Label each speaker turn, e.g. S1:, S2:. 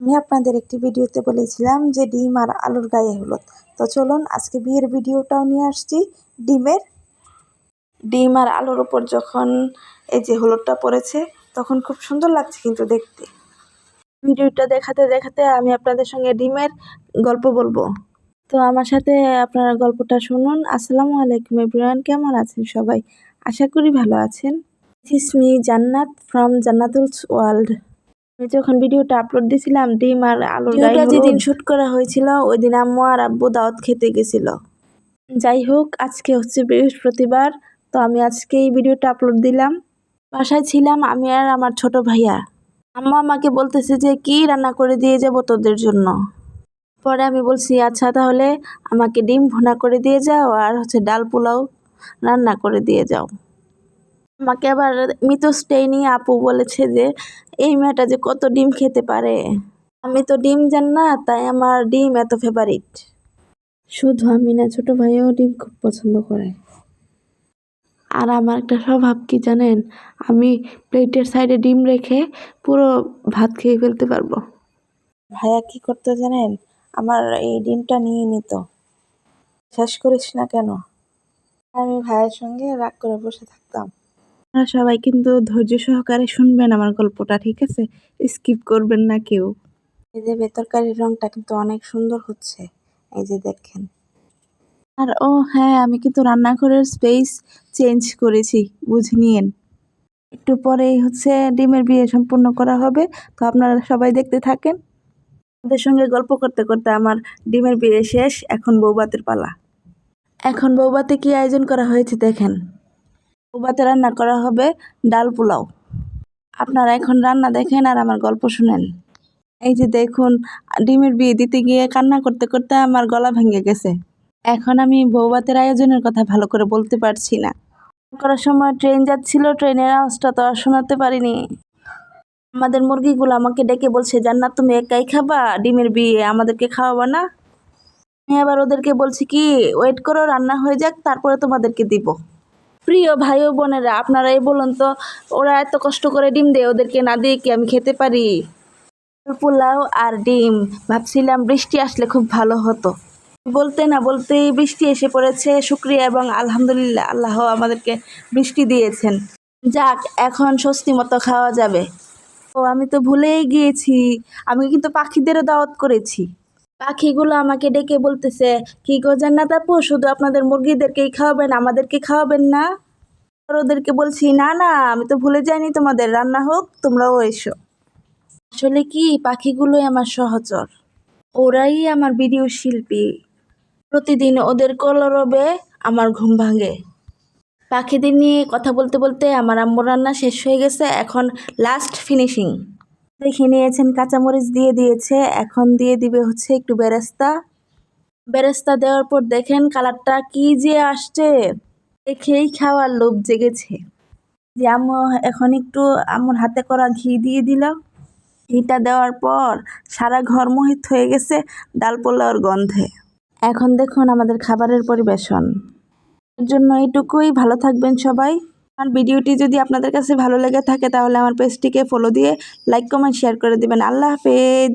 S1: আমি আপনাদের একটি ভিডিওতে বলেছিলাম যে ডিম আর আলুর গায়ে হলুদ। তো চলুন আজকে বিয়ের ভিডিওটাও নিয়ে আসছি। ডিমের, ডিম আর আলুর উপর যখন এই যে হলুদটা পড়েছে, তখন খুব সুন্দর লাগছে কিন্তু দেখতে। ভিডিওটা দেখাতে দেখাতে আমি আপনাদের সঙ্গে ডিমের গল্প বলব। তো আমার সাথে আপনারা গল্পটা শুনুন। আসসালামু আলাইকুম এভরিওয়ান, কেমন আছেন সবাই? আশা করি ভালো আছেন। জান্নাত ফ্রম জান্নাতুলস ওয়ার্ল্ড যখন ভিডিওটা আপলোড দিছিলাম ডিম আর আলুর ভিডিওটা যেদিন শুট করা হয়েছিল ওই দিন আম্মু আর আব্বু দাওয়াত খেতে গেছিল। যাই হোক আজকে হচ্ছে বৃহস্পতিবার তো আমি আজকে এই ভিডিওটা আপলোড দিলাম। বাসায় ছিলাম আমি আর আমার ছোট ভাইয়া। আম্মা আমাকে বলতেছে যে কি রান্না করে দিয়ে যাব তোদের জন্য? পরে আমি বলছি আচ্ছা তাহলে আমাকে ডিম ভুনা করে দিয়ে যাও আর হচ্ছে ডাল পোলাও রান্না করে দিয়ে যাও। আমাকে আবার মিতস্টেই নিয়ে আপু বলেছে যে এই মেয়েটা যে কত ডিম খেতে পারে? আমি তো ডিম জান না তাই আমার ডিম এত ফেভারিট শুধু আমি না ছোট ভাইও ডিম খুব পছন্দ করে। আর আমার একটা স্বভাব কি জানেন? আমি প্লেটের সাইডে ডিম রেখে পুরো ভাত খেয়ে ফেলতে পারব। ভাইয়া কি করতে জানেন? আমার এই ডিমটা নিয়ে নিত। শেষ করিস না কেন? আমি ভাইয়ের সঙ্গে রাগ করে বসে থাকতাম। আপনারা সবাই কিন্তু ধৈর্য সহকারে শুনবেন আমার গল্পটা ঠিক আছে? স্কিপ করবেন না কেউ। এই যে বেতরকারির রংটা কিন্তু অনেক সুন্দর হচ্ছে। এই যে দেখেন। আর ও হ্যাঁ আমি কিন্তু রান্নাঘরের স্পেস চেঞ্জ করেছি বুঝে নিয়েন। একটু পরেই হচ্ছে ডিমের বিয়ে সম্পূর্ণ করা হবে তো আপনারা সবাই দেখতে থাকেন। ওদের সঙ্গে গল্প করতে করতে আমার ডিমের বিয়ে শেষ এখন বৌবাতের পালা। এখন বৌবাতে কি আয়োজন করা হয়েছে দেখেন। বৌবাতে রান্না করা হবে ডাল পোলাও। আপনারা এখন রান্না দেখেন আর আমার গল্প শুনেন। এই যে দেখুন, ডিমের বিয়ে দিতে গিয়ে কান্না করতে করতে আমার গলা ভেঙে গেছে। এখন আমি বৌবাতের আয়োজনের কথা ভালো করে বলতে পারছি না। করার সময় ট্রেন যাচ্ছিল, ট্রেনের আওয়াজটা তো আর শোনাতে পারিনি। আমাদের মুরগিগুলো আমাকে ডেকে বলছে, জান্নাত, তুমি একাই খাবা? ডিমের বিয়ে আমাদেরকে খাওয়াবা না? আমি আবার ওদেরকে বলছি, কি ওয়েট করো, রান্না হয়ে যাক, তারপরে তোমাদেরকে দিব। প্রিয় ভাই বোনেরা, আপনারাই বলুন তো, ওরা এত কষ্ট করে ডিম দেয়, ওদেরকে না দিয়ে কি আমি খেতে পারি? পোলাও আর ডিম, ভাবছিলাম বৃষ্টি আসলে খুব ভালো হতো। বলতে না বলতেই বৃষ্টি এসে পড়েছে, শুক্রিয়া এবং আলহামদুলিল্লাহ আল্লাহ আমাদেরকে বৃষ্টি দিয়েছেন। যাক, এখন স্বস্তি মতো খাওয়া যাবে। ও, আমি তো ভুলেই গিয়েছি, আমি কিন্তু পাখিদেরও দাওয়াত করেছি। পাখিগুলো আমাকে ডেকে বলতেছে, কি গো জান্নাত আপু, শুধু আপনাদের মুরগিদেরকেই খাওয়াবেন, আমাদেরকে খাওয়াবেন না? আর ওদেরকে বলছি, না না, আমি তো ভুলে যাইনি তোমাদের, রান্না হোক, তোমরাও এসো। আসলে কি, পাখিগুলোই আমার সহচর। ওরাই আমার ভিডিও শিল্পী। প্রতিদিন ওদের কলরবে আমার ঘুম ভাঙে। পাখিদের নিয়ে কথা বলতে বলতে আমার আম্মুর রান্না শেষ হয়ে গেছে, এখন লাস্ট ফিনিশিং দেখে নিয়েছেন, কাঁচামরিচ দিয়ে দিয়েছে। এখন দিয়ে দিবে হচ্ছে একটু বেরেস্তা। বেরেস্তা দেওয়ার পর দেখেন কালারটা কি যে আসছে। দেখেই খাওয়ার লোভ জেগেছে। যে আম্মু, এখন একটু আমার হাতে করা ঘি দিয়ে দিল। ঘিটা দেওয়ার পর সারা ঘর মোহিত হয়ে গেছে ডাল পোলাওর গন্ধে। এখন দেখুন আমাদের খাবারের পরিবেশন। এর জন্য এইটুকুই। ভালো থাকবেন সবাই। আমার ভিডিওটি যদি আপনাদের কাছে ভালো লেগে থাকে তাহলে আমার পেজটিকে ফলো দিয়ে লাইক কমেন্ট শেয়ার করে দেবেন। আল্লাহ হাফেজ।